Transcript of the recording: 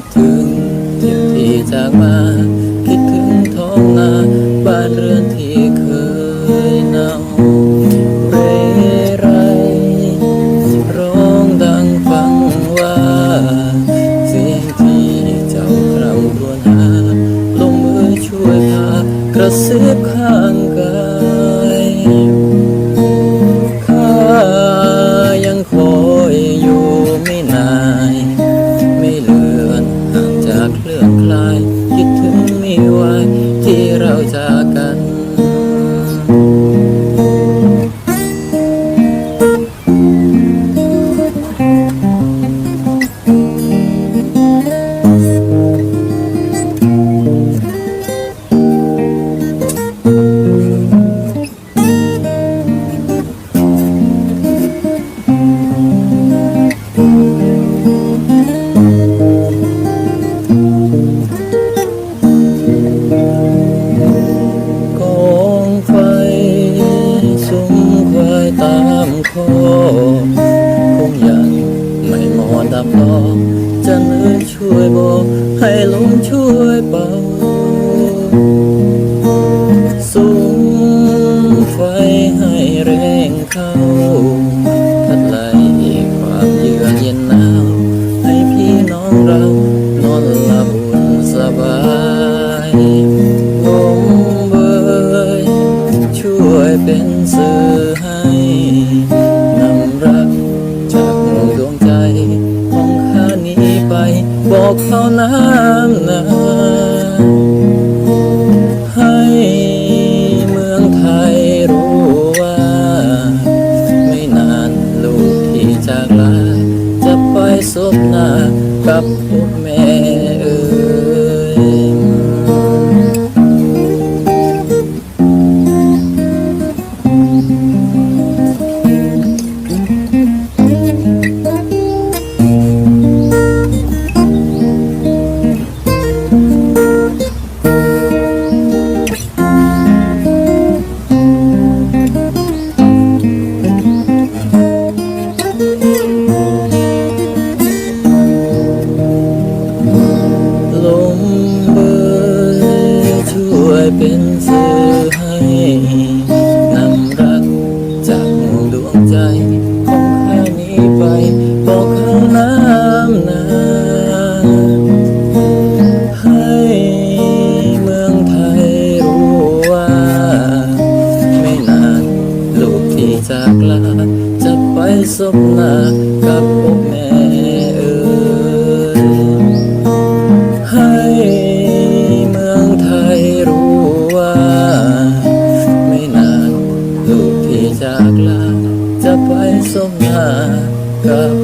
คิดถึงทิพที่จากมา คิดถึงท้องนา ลาย คิดถึงไม่ไหวที่เราจากกัน หมอดับพอจะเนื้อช่วยบอกให้ลมช่วยเป่าสูงไฟให้แรงเข้าพัดไหลความเยือกเย็นหนาวให้พี่น้องเรานอนหลับอุ่นสบายลมเบยช่วยเป็นสื่อให้ กเขาน้ำหนาให้เมืองไทยรู้ว่า ไม่นานลูกที่จากลาจะไปสบหน้ากับพวกแม่ เขานให้เมืองไทยรู้ว่า ไม่นานลูกที่จากลาจะไปสบหน้ากับพวกแม่เอ่ยให้เมืองไทยรู้ว่า ไม่นานลูกที่จากลาจะไปสมนากับ